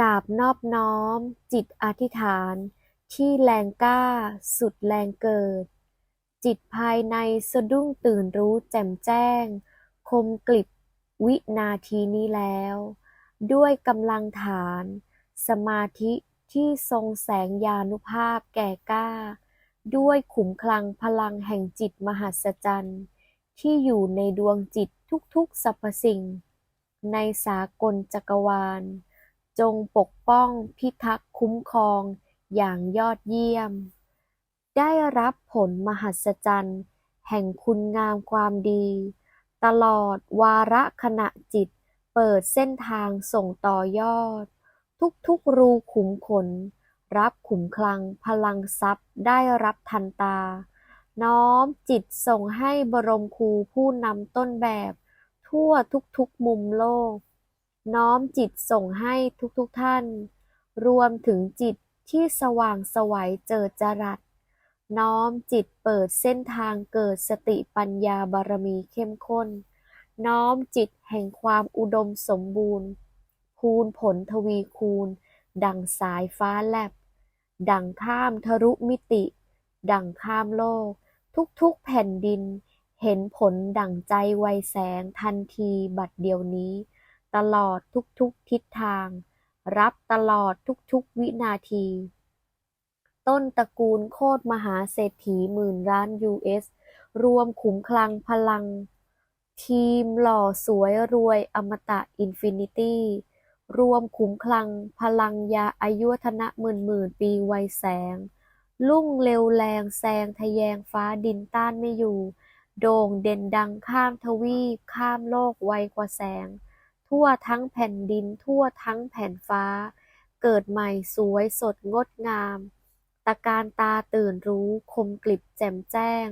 กราบนอบน้อมจิตอธิษฐานที่แรงกล้าสุดแรงเกิด จิตภายในสะดุ้งตื่นรู้แจ่มแจ้ง คมกลิบวินาทีนี้แล้ว ด้วยกำลังฐาน สมาธิที่ทรงแสงยานุภาพแก่กล้า ด้วยขุมคลังพลังแห่งจิตมหัศจรรย์ที่อยู่ในดวงจิตทุกๆสรรพสิ่ง ในสากลจักรวาล จงปกป้องพิทักษ์คุ้มครองอย่างยอดเยี่ยม ได้รับผลมหัศจรรย์ แห่งคุณงามความดี ตลอดวาระขณะจิตเปิดเส้นทางส่งต่อยอด ทุกๆรูขุมขน รับขุมคลังพลังทรัพย์ได้รับทันตา น้อมจิตส่งให้บรมครูผู้นำต้นแบบ ทั่วทุกๆมุมโลก น้อมจิตส่งให้ทุกๆท่าน รวมถึงจิตที่สว่างสวัยเจิดจรัส น้อมจิตเปิดเส้นทางเกิดสติปัญญาบารมีเข้มข้น น้อมจิตแห่งความอุดมสมบูรณ์พูนผลทวีคูณ ดังสายฟ้าแลบ ดังข้ามทะลุมิติ ดังข้ามโลก ทุกๆแผ่นดิน เห็นผลดั่งใจไวแสงทันทีบัดเดียวนี้ ตลอดทุกๆทิศทาง รับตลอดทุกๆวินาที ต้นตระกูลโคตรมหาเศรษฐีหมื่นล้านยูเอสรวมขุมคลังพลัง ทีมหล่อสวยรวยอมตะอินฟินิตี้ รวมขุมคลังพลังยาอายุวัฒนะหมื่นหมื่นปีไวยแสง ลุ่งเร็วแรงแซงทะแยงฟ้าดินต้านไม่อยู่ โด่งเด่นดังข้ามทวีปข้ามโลกไวกว่าแสง ทั่วทั้งแผ่นดินทั่วทั้งแผ่นฟ้า เกิดใหม่สวยสดงดงามตะการตาตื่นรู้คมกลิบแจ่มแจ้ง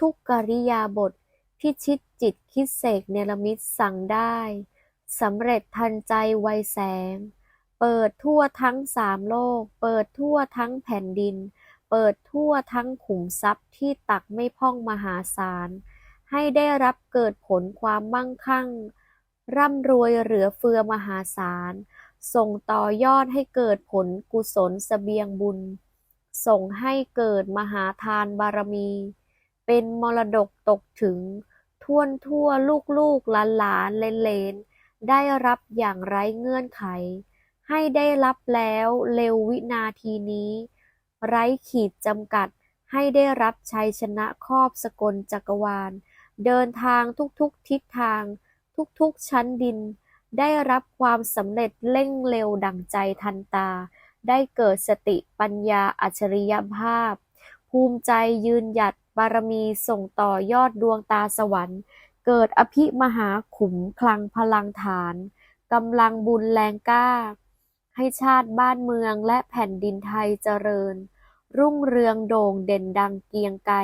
ทุกๆกริยาบทพิชิตจิตคิดเสกเนรมิตสั่งได้สำเร็จทันใจไวแสง เปิดทั่วทั้งสามโลก เปิดทั่วทั้งแผ่นดิน เปิดทั่วทั้งขุมทรัพย์ที่ตักไม่พ่องมหาศาล ให้ได้รับเกิดผลความมั่งคั่ง ร่ำรวยเหลือเฟือมหาศาล ส่งต่อยอดให้เกิดผลกุศลเสบียงบุญ ส่งให้เกิดมหาทานบารมี เป็นมรดกตกถึงท่วนทั่วลูกลูกหลานหลานเลนเลนได้รับอย่างไร้เงื่อนไข ให้ได้รับแล้วเร็ววินาทีนี้ ไร้ขีดจำกัดให้ได้รับชัยชนะครอบสกลจักรวาล เดินทางทุกๆทิศทาง ทุกๆชั้นดิน ได้รับความสำเร็จเร่งเร็วดั่งใจทันตา ได้เกิดสติปัญญาอัจฉริยภาพ ภูมิใจยืนหยัดบารมีส่งต่อยอดดวงตาสวรรค์ เกิดอภิมหาขุมคลังพลังฐานกำลังบุญแรงกล้า ให้ชาติบ้านเมืองและแผ่นดินไทยเจริญ รุ่งเรืองโด่งเด่นดังเกียงไกร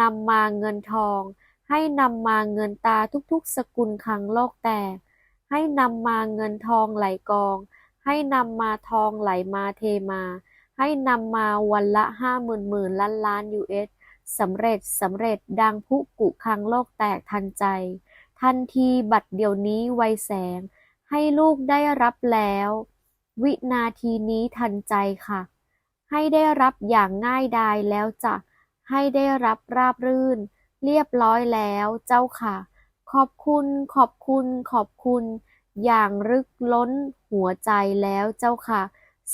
นำมาเงินทอง ให้นำมาเงินตาทุกๆ สกุลคลังโลกแตก ให้นำมาเงินทองไหลกอง ให้นำมาทองไหลมาเทมา ให้นำมาวันละห้าหมื่นหมื่นล้านล้านยูเอสสำเร็จสำเร็จดังพุกุคลังโลกแตกทันใจ ทันทีบัดเดี๋ยวนี้ไวแสง ให้ลูกได้รับแล้ว วินาทีนี้ทันใจค่ะ ให้ได้รับอย่างง่ายดายแล้วจะให้ได้รับราบรื่น เรียบร้อยแล้วเจ้าค่ะ ขอบคุณ ขอบคุณ ขอบคุณ อย่างรึกล้นหัวใจแล้วเจ้าค่ะ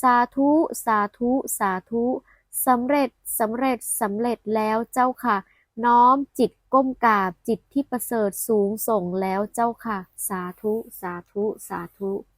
สาธุ สาธุ สาธุสำเร็จสำเร็จสำเร็จแล้วเจ้าค่ะ น้อมจิตก้มกราบจิตที่ประเสริฐสูงส่งแล้วเจ้าค่ะ สาธุ สาธุ สาธุ